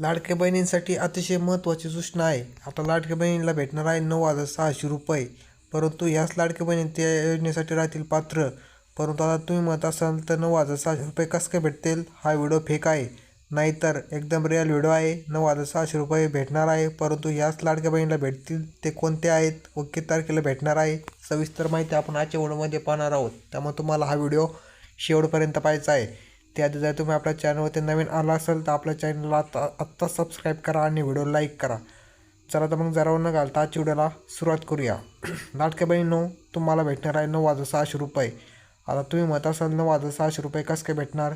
लाडक्या बहिणींसाठी अतिशय महत्त्वाची सूचना आहे. आता लाडक्या बहिणीला भेटणार आहे नऊ हजार सहाशे रुपये. परंतु ह्याच लाडक्या बहिणी त्या योजनेसाठी राहतील पात्र. परंतु आता तुम्ही म्हणत असाल तर नऊ हजार सहाशे रुपये कसं काय भेटतील? हा व्हिडिओ फेक आहे. नाहीतर एकदम रिअल व्हिडिओ आहे. नऊ हजार सहाशे रुपये भेटणार आहे. परंतु ह्याच लाडक्या बहिणीला भेटतील ते कोणते आहेत? व किती तारखेला भेटणार आहे. सविस्तर माहिती आपण आजच्या व्हिडिओमध्ये पाहणार आहोत. त्यामुळे तुम्हाला हा व्हिडिओ शेवटपर्यंत पाहायचा आहे. त्याआधी जर तुम्ही आपल्या चॅनलवरती नवीन आला असेल तर आपल्या चॅनलला आत्ता आत्ता सबस्क्राईब करा आणि व्हिडिओ लाईक करा. चला तर मग जरा न घालता आजच्या व्हिडिओला सुरुवात करूया. नाटके बहिणीनो तुम्हाला भेटणार आहे नऊ वाजता सहाशे रुपये. आता तुम्ही म्हणत असाल नऊ वाजता सहाशे रुपये कसं काय भेटणार?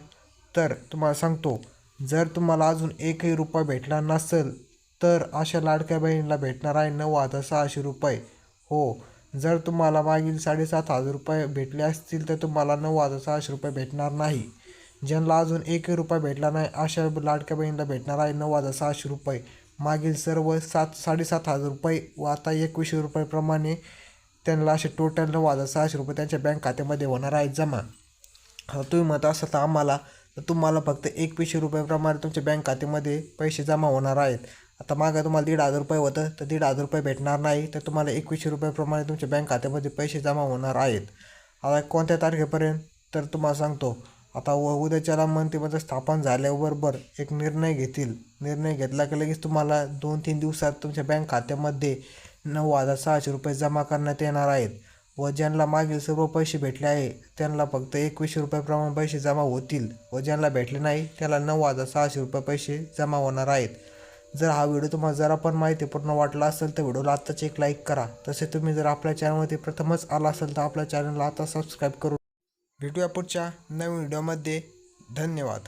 तर तुम्हाला सांगतो जर तुम्हाला अजून एकही रुपया भेटला नसेल तर अशा लाडक्या बहिणीला भेटणार आहे नऊ हजार सहाशे रुपये. हो जर तुम्हाला मागील साडेसात हजार रुपये भेटले असतील तर तुम्हाला नऊ हजार सहाशे रुपये भेटणार नाही. ज्यांना अजून एकही रुपया भेटला नाही अशा लाडक्या बहिणीला भेटणार आहे नऊ हजार सहाशे रुपये. मागील सर्व सात साडेसात हजार रुपये व आता एकवीसशे रुपयेप्रमाणे त्यांना असे टोटल नऊ हजार सहाशे रुपये त्यांच्या बँक खात्यामध्ये होणार आहेत जमा. तुम्ही म्हणत असाल तर आम्हाला तर तुम्हाला फक्त एकवीसशे रुपयाप्रमाणे तुमच्या बँक खात्यामध्ये पैसे जमा होणार आहेत. आता मागं तुम्हाला दीड हजार रुपये होतं तर दीड हजार रुपये भेटणार नाही तर तुम्हाला एकवीसशे रुपयाप्रमाणे तुमच्या बँक खात्यामध्ये पैसे जमा होणार आहेत. आता कोणत्या तारखेपर्यंत? तर तुम्हाला सांगतो आता व उद्याच्याला मंत्रिमंडळ स्थापन झाल्याबरोबर एक निर्णय घेतील. निर्णय घेतला की लगेच तुम्हाला दोन तीन दिवसात तुमच्या बँक खात्यामध्ये नऊ हजार सहाशे रुपये जमा करण्यात येणार आहेत. व ज्यांना मागील सर्व पैसे भेटले आहे. त्यांना फक्त एकवीसशे रुपयाप्रमाणे पैसे जमा होतील. व ज्यांना भेटले नाही त्याला नऊ हजार सहाशे रुपये पैसे जमा होणार आहेत. जर हा व्हिडिओ तुम्हाला जरा पण माहितीपूर्ण वाटला असेल तर व्हिडिओला आत्ताच एक लाईक करा. तसे तुम्ही जर आपल्या चॅनलमध्ये प्रथमच आला असेल तर आपल्या चॅनलला आता सबस्क्राईब करू भेटूया पुढच्या नवीन व्हिडिओमध्ये. धन्यवाद.